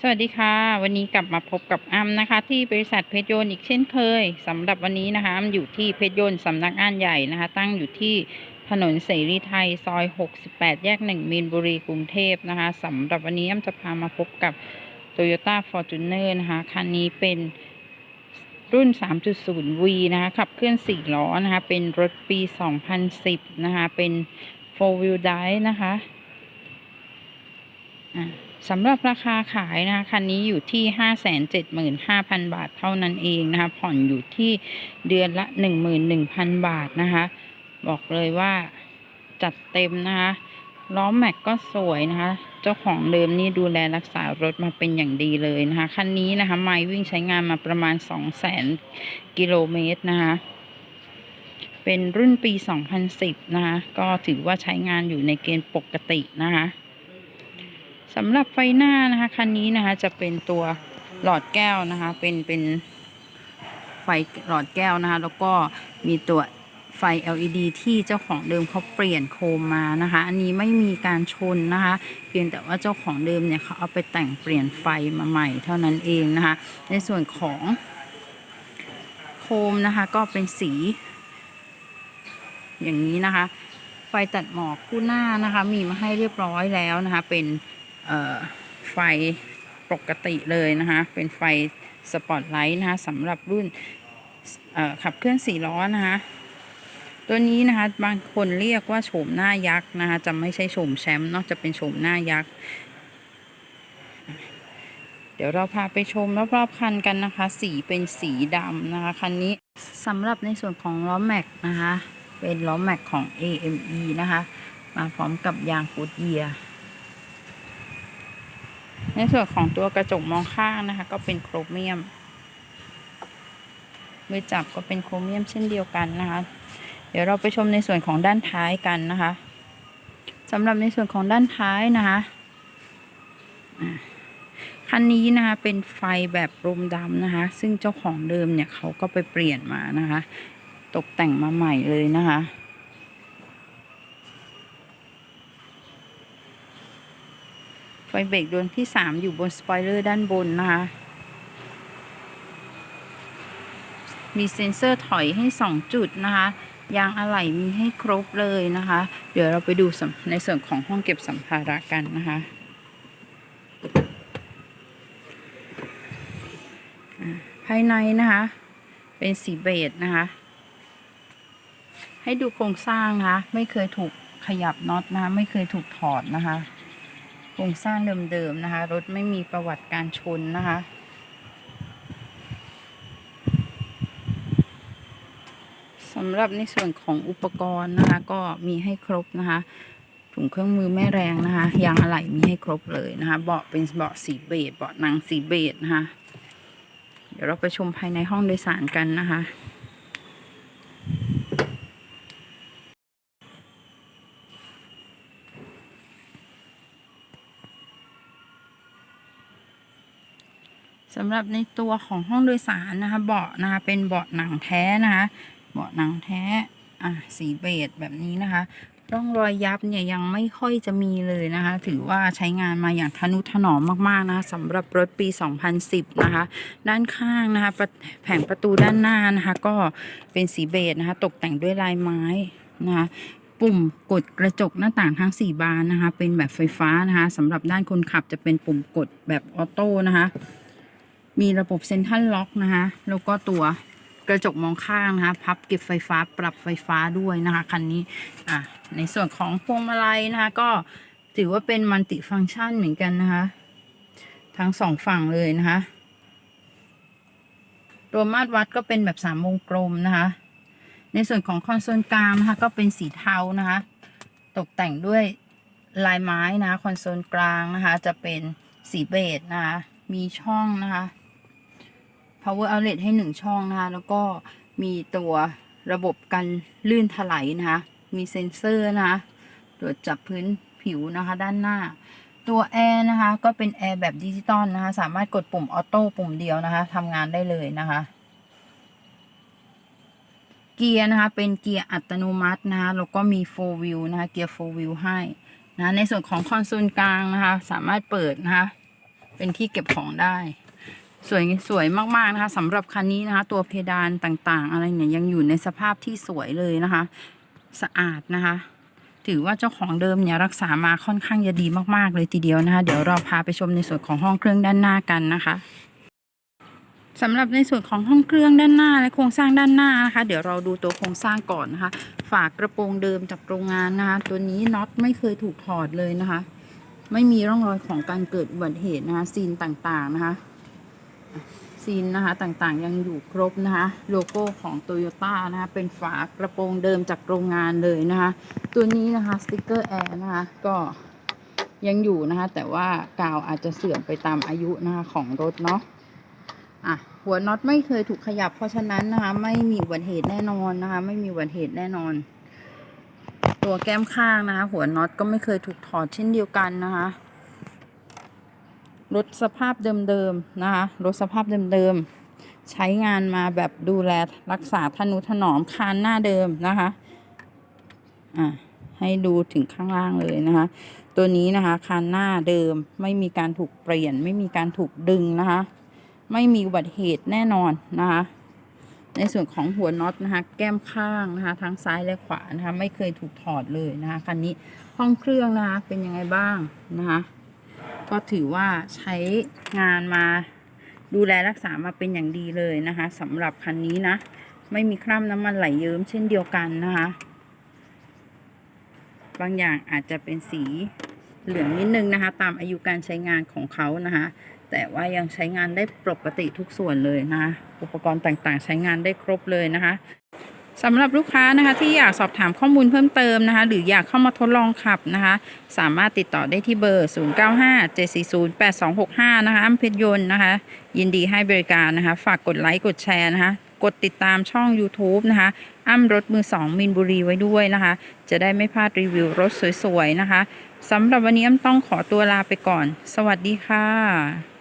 สวัสดีค่ะ วันนี้กลับมาพบกับอ้ำนะคะ ที่บริษัทเพชรยนต์อีกเช่นเคยสำหรับวันนี้นะคะอ้ำอยู่ที่เพชรยนต์สำนักงานใหญ่นะคะ ตั้งอยู่ที่ถนนเสรีไทยซอย 68 แยกหนึ่งมีนบุรีกรุงเทพนะคะสำหรับวันนี้อ้ำจะพามาพบกับ Toyota Fortuner นะคะคันนี้เป็นรุ่น 3.0V นะคะขับเคลื่อน4ล้อนะคะ เป็นรถปี 2010 นะคะ เป็น 4 wheel drive นะคะอ่า สำหรับราคาขายนะคะคันนี้อยู่ที่ 575,000 บาทเท่านั้นเองนะคะ ผ่อนอยู่ที่เดือนละ 11,000 บาทนะคะ บอกเลยว่าจัดเต็มนะคะล้อแม็กก็สวยนะคะ เจ้าของเดิมนี่ดูแลรักษารถมาเป็นอย่างดีเลยนะคะ คันนี้นะคะ ไมล์วิ่งใช้งานมาประมาณ 200,000 กิโลเมตรนะคะ เป็นรุ่นปี 2010 นะคะ ก็ถือว่าใช้งานอยู่ในเกณฑ์ปกตินะคะ สำหรับไฟหน้านะคะคันนี้นะคะจะเป็นตัวหลอดแก้วนะคะ เป็นเป็นไฟหลอดแก้วนะคะ แล้วก็มีตัวไฟ LED ที่เจ้าของเดิมเขาเปลี่ยนโคมมานะคะ อันนี้ไม่มีการชนนะคะ เพียงแต่ว่าเจ้าของเดิมเนี่ยเขาเอาไปแต่งเปลี่ยนไฟมาใหม่เท่านั้นเองนะคะ ในส่วนของโคมนะคะก็เป็นสี อย่างนี้นะคะ ไฟตัดหมอกคู่หน้านะคะ มีมาให้เรียบร้อยแล้วนะคะ เป็น ไฟปกติเลยนะคะ เป็นไฟสปอตไลท์นะคะสำหรับรุ่นขับเคลื่อนสี่ล้อนะคะ ตัวนี้นะคะบางคนเรียกว่าโฉมหน้ายักษ์นะคะจะไม่ใช่โฉมแชมป์เนอกจะเป็นโฉมหน้ายักษ์เดี๋ยวเราพาไปชมรอบๆคันกันนะคะ สีเป็นสีดำนะคะ คันนี้สำหรับในส่วนของล้อแม็กนะคะ เป็นล้อแม็กของ AME นะคะ มาพร้อมกับยางฟูดเยียร์ ในส่วนของตัวกระจกมองข้างนะคะ ก็เป็นโครเมียมมือจับก็เป็นโครเมียมเช่นเดียวกันนะคะ เดี๋ยวเราไปชมในส่วนของด้านท้ายกันนะคะสำหรับในส่วนของด้านท้ายนะคะคันนี้นะคะเป็นไฟแบบรมดำนะคะ ซึ่งเจ้าของเดิมเนี่ยเขาก็ไปเปลี่ยนมานะคะ ตกแต่งมาใหม่เลยนะคะ ไฟเบรกดวงที่ 3 อยู่บนสปอยเลอร์ด้านบนนะคะ มีเซ็นเซอร์ถอยให้ 2 จุดนะคะ ยางอะไหล่มีให้ครบเลยนะคะ เดี๋ยวเราไปดูในส่วนของห้องเก็บสัมภาระกันนะคะภายในนะคะ เป็นสีเบจนะคะ ให้ดูโครงสร้างนะคะ ไม่เคยถูกขยับน็อตนะคะไม่เคยถูกถอดนะคะ โครงสร้างเดิมๆนะคะ รถไม่มีประวัติการชนนะคะ สำหรับในส่วนของอุปกรณ์นะคะ ก็มีให้ครบนะคะถุงเครื่องมือแม่แรงนะคะยางอะไหล่มีให้ครบเลยนะคะเบาะเป็นเบาะสีเบจเบาะหนังสีเบจนะคะ เดี๋ยวเราไปชมภายในห้องโดยสารกันนะคะ สำหรับในตัวของห้องโดยสารนะคะ เบาะนะคะเป็นเบาะหนังแท้นะคะ เบาะหนังแท้อะสีเบจแบบนี้นะคะร่องรอยยับเนี่ยยังไม่ค่อยจะมีเลยนะคะ ถือว่าใช้งานมาอย่างทนุถนอมมากๆนะคะสำหรับรถปี 2010 นะคะ ด้านข้างนะคะประแผงประตูด้านหน้านะคะ ก็เป็นสีเบจนะคะ ตกแต่งด้วยลายไม้นะคะปุ่มกดกระจกหน้าต่างทั้ง 4 บานนะคะ เป็นแบบไฟฟ้านะคะสำหรับด้านคนขับจะเป็นปุ่มกดแบบออโต้นะคะ มีระบบเซ็นทรัลล็อกนะคะแล้วก็ตัวกระจกมองข้างนะคะพับเก็บไฟฟ้าปรับไฟฟ้าด้วยนะคะคันนี้อะในส่วนของพวงมาลัยนะคะก็ถือว่าเป็นมัลติฟังก์ชันเหมือนกันนะคะ ทั้งสองฝั่งเลยนะคะตัวมาตรวัดก็เป็นแบบสามวงกลมนะคะ ในส่วนของคอนโซลกลางนะคะก็เป็นสีเทานะคะ ตกแต่งด้วยลายไม้นะคะคอนโซลกลางนะคะ จะเป็นสีเบจนะคะมีช่องนะคะ power outlet ให้หนึ่งช่องนะคะแล้วก็มีตัวระบบกันลื่นถลายนะคะ มีเซ็นเซอร์นะคะตรวจจับพื้นผิวนะคะ ด้านหน้า ตัวแอร์นะคะ ก็เป็นแอร์แบบดิจิตอลนะคะ สามารถกดปุ่มออโต้ปุ่มเดียวนะคะทำงานได้เลยนะคะเกียร์นะคะ เป็นเกียร์อัตโนมัตินะคะแล้วก็มี 4 wheel นะคะ เกียร์ 4 wheel ให้นะในส่วนของคอนโซลกลางนะคะ สามารถเปิดนะคะ เป็นที่เก็บของได้ สวยสวยมากๆนะคะสำหรับคันนี้นะคะ ตัวเพดานต่างๆ อะไรเนี่ยยังอยู่ในสภาพที่สวยเลยนะคะ สะอาดนะคะ ถือว่าเจ้าของเดิมเนี่ยรักษามาค่อนข้างจะดีมากๆเลยทีเดียวนะคะ เดี๋ยวเราพาไปชมในส่วนของห้องเครื่องด้านหน้ากันนะคะสำหรับในส่วนของห้องเครื่องด้านหน้าและโครงสร้างด้านหน้านะคะ เดี๋ยวเราดูตัวโครงสร้างก่อนนะคะ ฝากกระโปรงเดิมจากโรงงานนะคะ ตัวนี้น็อตไม่เคยถูกถอดเลยนะคะ ไม่มีร่องรอยของการเกิดอุบัติเหตุนะคะซีนต่างๆนะคะ ซีนนะคะต่างๆยังอยู่ครบนะคะโลโก้ของโตโยต้านะคะเป็นฝากระโปรงเดิมจากโรงงานเลยนะคะตัวนี้นะคะสติกเกอร์แอร์นะคะก็ยังอยู่นะคะแต่ว่ากาวอาจจะเสื่อมไปตามอายุนะคะของรถเนาะอะหัวน็อตไม่เคยถูกขยับเพราะฉะนั้นนะคะไม่มีอุบัติเหตุแน่นอนนะคะไม่มีอุบัติเหตุแน่นอน ตัวแก้มข้างนะคะหัวน็อตก็ไม่เคยถูกถอดเช่นเดียวกันนะคะ รถสภาพเดิมๆนะคะรถสภาพเดิมๆใช้งานมาแบบดูแลรักษาทนุถนอมคานหน้าเดิมนะคะอะให้ดูถึงข้างล่างเลยนะคะ ตัวนี้นะคะคานหน้าเดิมไม่มีการถูกเปลี่ยน ไม่มีการถูกดึงนะคะ ไม่มีอุบัติเหตุแน่นอนนะคะ ในส่วนของหัวน็อตนะคะ แก้มข้างนะคะ ทั้งซ้ายและขวานะคะ ไม่เคยถูกถอดเลยนะคะคันนี้ห้องเครื่องนะคะเป็นยังไงบ้างนะคะ ก็ถือว่าใช้งานมาดูแลรักษามาเป็นอย่างดีเลยนะคะสำหรับคันนี้นะ ไม่มีคราบน้ำมันไหลเยิ้มเช่นเดียวกันนะคะ บางอย่างอาจจะเป็นสีเหลืองนิดนึงนะคะ ตามอายุการใช้งานของเขานะคะ แต่ว่ายังใช้งานได้ปกติทุกส่วนเลยนะคะ อุปกรณ์ต่างๆ ใช้งานได้ครบเลยนะคะ สำหรับลูกค้านะคะที่อยากสอบถามข้อมูลเพิ่มเติมนะคะ หรืออยากเข้ามาทดลองขับนะคะ สามารถติดต่อได้ที่เบอร์ 0957408265 นะคะอ้ำเพชรยนต์นะคะ ยินดีให้บริการนะคะ ฝากกดไลค์กดแชร์นะคะ กดติดตามช่อง YouTube นะคะ อ้ำรถมือสองมินบุรีไว้ด้วยนะคะ จะได้ไม่พลาดรีวิวรถสวยๆนะคะสำหรับวันนี้อ้ำต้องขอตัวลาไปก่อน สวัสดีค่ะ